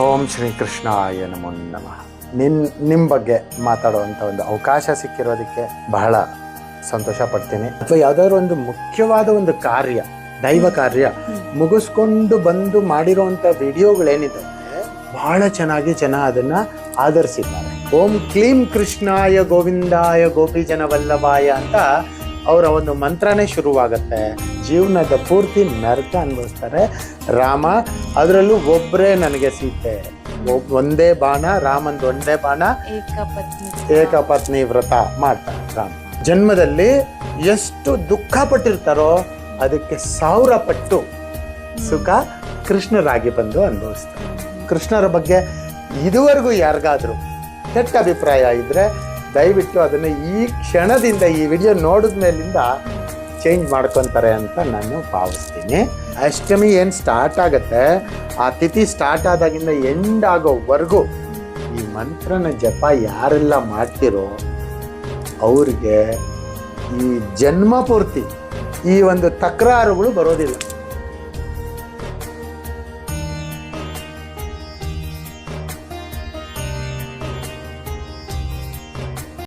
ಓಂ ಶ್ರೀ ಕೃಷ್ಣಾಯ ನಮೋ ನಮಃ. ನಿನ್ ನಿಮ್ಮ ಬಗ್ಗೆ ಮಾತಾಡುವಂಥ ಒಂದು ಅವಕಾಶ ಸಿಕ್ಕಿರೋದಕ್ಕೆ ಬಹಳ ಸಂತೋಷ ಪಡ್ತೀನಿ. ಅಥವಾ ಯಾವುದಾದ್ರು ಒಂದು ಮುಖ್ಯವಾದ ಒಂದು ಕಾರ್ಯ, ದೈವ ಕಾರ್ಯ ಮುಗಿಸ್ಕೊಂಡು ಬಂದು ಮಾಡಿರೋಂಥ ವಿಡಿಯೋಗಳೇನಿದೆ, ಬಹಳ ಚೆನ್ನಾಗಿ ಜನ ಅದನ್ನ ಆಧರಿಸಿದ್ದಾರೆ. ಓಂ ಕ್ಲೀಂ ಕೃಷ್ಣಾಯ ಗೋವಿಂದಾಯ ಗೋಪಿ ಜನ ವಲ್ಲಭಾಯ ಅಂತ ಅವರ ಒಂದು ಮಂತ್ರನೇ ಶುರುವಾಗುತ್ತೆ. ಜೀವನದ ಪೂರ್ತಿ ನರಕ ಅನ್ಭವಿಸ್ತಾರೆ ರಾಮ. ಅದರಲ್ಲೂ ಒಬ್ಬರೇ ನನಗೆ ಸೀತೆ. ಒಂದೇ ಬಾಣ ರಾಮಂದು ಒಂದೇ ಬಾಣ. ಏಕಪತ್ನಿ ಏಕಪತ್ನಿ ವ್ರತ ಮಾಡ್ತಾರೆ ರಾಮ. ಜನ್ಮದಲ್ಲಿ ಎಷ್ಟು ದುಃಖ ಪಟ್ಟಿರ್ತಾರೋ ಅದಕ್ಕೆ ಸಾವಿರ ಪಟ್ಟು ಸುಖ ಕೃಷ್ಣರಾಗಿ ಬಂದು ಅನುಭವಿಸ್ತಾರೆ. ಕೃಷ್ಣರ ಬಗ್ಗೆ ಇದುವರೆಗೂ ಯಾರಿಗಾದ್ರೂ ಕೆಟ್ಟ ಅಭಿಪ್ರಾಯ ಇದ್ರೆ ದಯವಿಟ್ಟು ಅದನ್ನು ಈ ಕ್ಷಣದಿಂದ, ಈ ವಿಡಿಯೋ ನೋಡಿದ ಮೇಲಿಂದ ಚೇಂಜ್ ಮಾಡ್ಕೊತಾರೆ ಅಂತ ನಾನು ಭಾವಿಸ್ತೀನಿ. ಅಷ್ಟಮಿ ಏನು ಸ್ಟಾರ್ಟ್ ಆಗುತ್ತೆ? ಆ ತಿಥಿ ಸ್ಟಾರ್ಟ್ ಆದಾಗಿಂದ ಎಂಡ್ ಆಗೋವರೆಗೂ ಈ ಮಂತ್ರನ ಜಪ ಯಾರೆಲ್ಲ ಮಾಡ್ತಿರೋ ಅವ್ರಿಗೆ ಈ ಜನ್ಮ ಪೂರ್ತಿ ಈ ಒಂದು ತಕರಾರುಗಳು ಬರೋದಿಲ್ಲ.